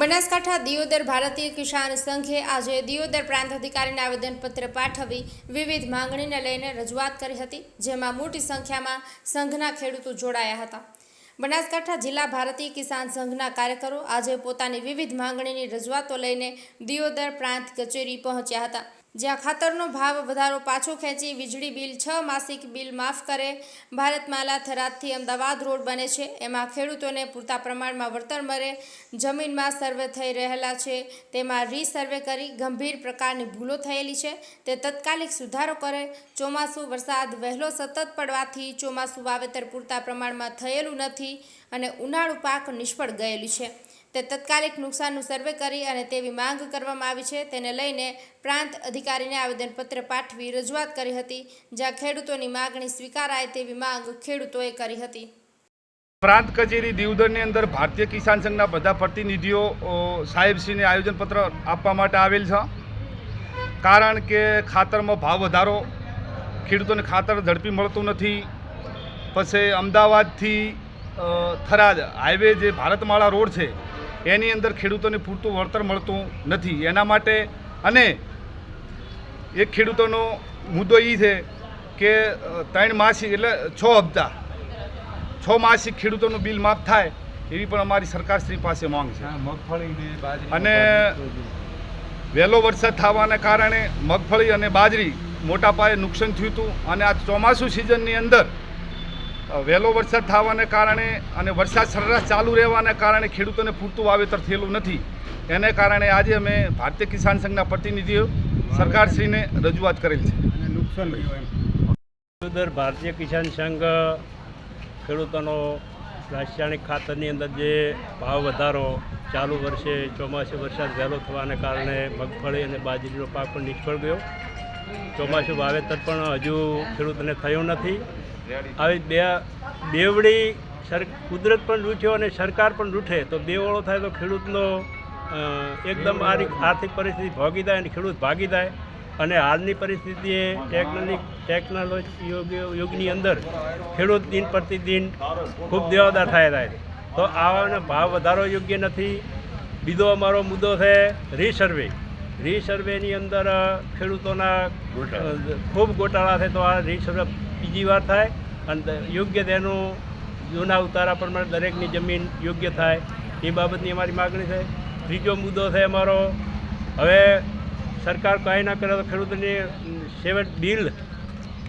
બનાસકાંઠા દિયોદર ભારતીય કિસાન સંઘે આજે દિયોદર પ્રાંત અધિકારીને આવેદનપત્ર પાઠવી વિવિધ માંગણીને લઈને રજૂઆત કરી હતી, જેમાં મોટી સંખ્યામાં સંઘના ખેડૂતો જોડાયા હતા. બનાસકાંઠા જિલ્લા ભારતીય કિસાન સંઘના કાર્યકરો આજે પોતાની વિવિધ માંગણીની રજૂઆતો લઈને દિયોદર પ્રાંત કચેરી પહોંચ્યા હતા. જ્યાં ખાતરનો ભાવ વધારો પાછો ખેંચી વીજળી બિલ છ માસિક બિલ માફ કરે. ભારતમાલા થરાદથી અમદાવાદ રોડ બને છે. એમાં ખેડૂતોને પૂરતા પ્રમાણમાં વળતર મળે. જમીનમાં સર્વે થઈ રહેલા છે. તેમાં રીસર્વે કરી ગંભીર પ્રકારની ભૂલો થયેલી છે. તે તત્કાલિક સુધારો કરે. ચોમાસું વરસાદ વહેલો સતત પડવાથી ચોમાસું વાવેતર પૂરતા પ્રમાણમાં થયેલું નથી અને ઉનાળુ પાક નિષ્ફળ ગયેલું છે. તે તત્કાલિક નુકસાનનું સર્વે કરી અને તેવી માંગ કરવામાં આવી છે. તેને લઈને પ્રાંત અધિકારીને આવેદનપત્ર પાઠવી રજૂઆત કરી હતી, જ્યાં ખેડૂતોની માગણી સ્વીકારાય તેવી માંગ ખેડૂતોએ કરી હતી. પ્રાંત કચેરી દીવદરની અંદર ભારતીય કિસાન સંઘના બધા પ્રતિનિધિઓ સાહેબશ્રીને આયોજનપત્ર આપવા માટે આવેલ છે. કારણ કે ખાતરમાં ભાવ વધારો, ખેડૂતોને ખાતર ઝડપી મળતું નથી. પછી અમદાવાદથી થરાદ હાઈવે જે ભારતમાળા રોડ છે એની અંદર ખેડૂતોને પૂરતું વળતર મળતું નથી. એના માટે અને એક ખેડૂતોનો મુદ્દો એ છે કે ત્રણ માસી એટલે છ હપ્તા. છ માસિક ખેડૂતોનું બિલ માફ થાય એવી પણ અમારી સરકારશ્રી પાસે માંગ છે. અને વહેલો વરસાદ થવાને કારણે મગફળી અને બાજરી મોટા પાયે નુકસાન થયું હતું. અને આ ચોમાસું સિઝનની અંદર વહેલો વરસાદ થવાને કારણે અને વરસાદ સરેરાશ ચાલુ રહેવાને કારણે ખેડૂતોને પૂરતું વાવેતર થયેલું નથી. એને કારણે આજે અમે ભારતીય કિસાન સંઘના પ્રતિનિધિઓ સરકારશ્રીને રજૂઆત કરેલ છે. ઉદર ભારતીય કિસાન સંઘ ખેડૂતોનો રાસાયણિક ખાતરની અંદર જે ભાવ વધારો ચાલુ વર્ષે ચોમાસે વરસાદ વહેલો થવાને કારણે મગફળી અને બાજરીનો પાક પણ નિષ્ફળ ગયો. ચોમાસું વાવેતર પણ હજુ ખેડૂતને થયું નથી. આવી બે બેવડી સર, કુદરત પણ રૂઠ્યો અને સરકાર પણ રૂઠે તો બેવળો થાય તો ખેડૂતનો એકદમ આર્થિક પરિસ્થિતિ ભોગી જાય અને ખેડૂત ભાગી જાય. અને હાલની પરિસ્થિતિએ ટેકનોલોજી ટેકનોલોજી યુગ, યુગની અંદર ખેડૂત દિન પ્રતિદિન ખૂબ દેવાદાર થાય થાય તો આવાને ભાવ વધારો યોગ્ય નથી. બીજો અમારો મુદ્દો છે રીસર્વે રીસર્વેની અંદર ખેડૂતોના ખૂબ ગોટાળા થાય તો આ રીસર્વે બીજી વાર થાય અને યોગ્ય તેનું જૂના ઉતારા પ્રમાણે દરેકની જમીન યોગ્ય થાય. એ બાબતની અમારી માગણી છે. ત્રીજો મુદ્દો છે અમારો હવે સરકાર કાંઈ ના કરે તો ખેડૂતોની સેવન બિલ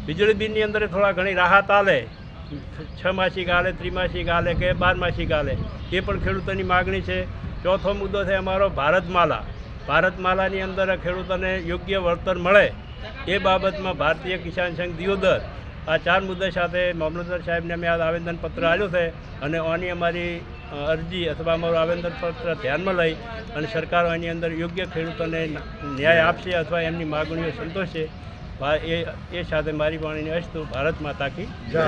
વીજળી બિલની અંદર થોડા ઘણી રાહત આલે. છ માસિક આલે ત્રિમાસિક આલે કે બાર માસિક આલે. એ પણ ખેડૂતોની માગણી છે. ચોથો મુદ્દો છે અમારો ભારતમાલા. ભારતમાલાની અંદર ખેડૂતોને યોગ્ય વળતર મળે એ બાબતમાં ભારતીય કિસાન સંઘ દિયોદર આ ચાર મુદ્દા સાથે મામલતદાર સાહેબને અમે આ આવેદનપત્ર આવ્યું છે અને આની અમારી અરજી અથવા અમારું આવેદનપત્ર ધ્યાનમાં લઈ અને સરકાર આની અંદર યોગ્ય ખેડૂતોને ન્યાય આપશે અથવા એમની માગણીઓ સંતોષશે. એ એ સાથે મારી વાણીને અસ્તુ. ભારત માતા કી જય.